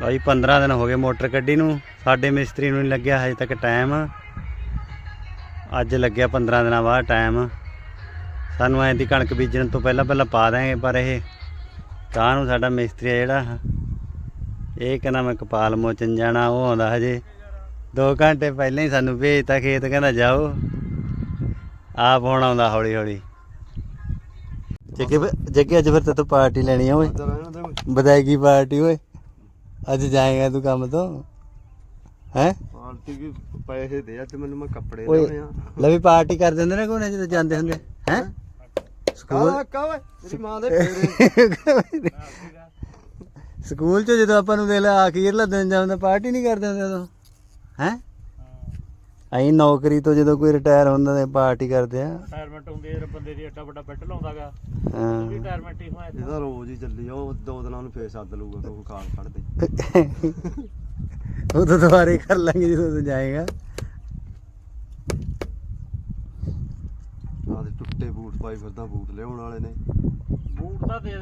ਲਓ ਜੀ 15 ਦਿਨ ਹੋ ਗਏ ਮੋਟਰ ਕੱਢੀ ਨੂੰ। ਸਾਡੇ ਮਿਸਤਰੀ ਨੂੰ ਨਹੀਂ ਲੱਗਿਆ ਹਜੇ ਤੱਕ ਟਾਈਮ ਅੱਜ ਲੱਗਿਆ 15 ਦਿਨਾਂ ਬਾਅਦ ਟਾਈਮ ਸਾਨੂੰ ਐਂ ਦੀ ਕਣਕ ਬੀਜਣ ਤੋਂ ਪਹਿਲਾਂ ਪਹਿਲਾਂ ਪਾ ਦਾਂਗੇ ਪਰ ਇਹ ਕਾਹ ਨੂੰ ਸਾਡਾ ਮਿਸਤਰੀ ਆ ਜਿਹੜਾ। ਇਹ ਕਹਿੰਦਾ ਮੈਂ ਕਪਾਲ ਮੋਚਨ ਜਾਣਾ ਉਹ ਆਉਂਦਾ ਹਜੇ। 2 ਘੰਟੇ ਪਹਿਲਾਂ ਹੀ ਸਾਨੂੰ ਭੇਜਤਾ ਖੇਤ ਕਹਿੰਦਾ ਜਾਓ। ਆਪ ਹੁਣ ਆਉਂਦਾ ਹੌਲੀ ਹੌਲੀ। ਜੱਗੇ ਜੱਗੇ ਅੱਜ ਫਿਰ ਤੇ ਤੂੰ ਪਾਰਟੀ ਲੈਣੀ ਆ ਓਏ। ਬਦਾਇਗੀ ਪਾਰਟੀ ਓਏ। ਅੱਜ ਜਾਏਗਾ ਤੂੰ ਕੰਮ ਤੋਂ? ਹੈ? ਪਾਰਟੀ ਵੀ ਪੈਸੇ ਦੇ ਅੱਜ ਮੈਨੂੰ ਮੈਂ ਕੱਪੜੇ ਓਏ ਲਿਆਉਣੇ ਆ। ਲਵੀ ਪਾਰਟੀ ਕਰ ਦਿੰਦੇ ਨੇ ਕੋਨੇ ਜਦੋਂ ਜਾਂਦੇ ਹੁੰਦੇ ਹੈ? ਸਕੂਲ ਕਾਲਾ ਕਾ ਓਏ? ਤੇਰੀ ਮਾਂ ਦੇ ਫੇਰੇ ਸਕੂਲ ਚ ਜਦੋਂ ਆਪਾਂ ਨੂੰ ਦੇ ਲਾ ਅਖੀਰਲਾ ਦਿਨ ਜਾਂਦਾ ਪਾਰਟੀ ਨਹੀਂ ਕਰਦੇ ਹੁੰਦੇ ਉਦੋਂ ਹੈ? ਅਸੀਂ ਨੌਕਰੀ ਤੋਂ ਜਦੋਂ ਕੋਈ ਰਿਟਾਇਰ ਹੁੰਦਾ ਤੇ ਪਾਰਟੀ ਕਰਦੇ ਆ ਰਿਟਾਇਰਮੈਂਟ ਹੁੰਦੀ ਹੈ ਬੰਦੇ ਦੀ ਏਡਾ ਵੱਡਾ ਬੈੱਡ ਲਾਉਂਦਾਗਾ ਹਾਂ। ਰਿਟਾਇਰਮੈਂਟ ਹੀ ਹੋਇਆ ਇਹਦਾ ਰੋਜ਼ ਹੀ ਚੱਲੀ ਆ, ਉਹ ਦੋ ਦਿਨਾਂ ਨੂੰ ਫੇਰ ਸੱਦ ਲੂਗਾ ਕੋਈ ਖਾਲ ਫੜ ਦੇ ਉਹ ਤਾਂ ਦੁਬਾਰੇ ਕਰ ਲਾਂਗੇ ਜਦੋਂ ਤੂੰ ਜਾਏਗਾ। ਆਹ ਤੇ ਟੁੱਟੇ ਬੂਟ ਪਾਈ ਫਿਰਦਾ ਬੂਟ ਲਿਆਉਣ ਵਾਲੇ ਨੇ। ਬੂਟ ਤਾਂ ਦੇ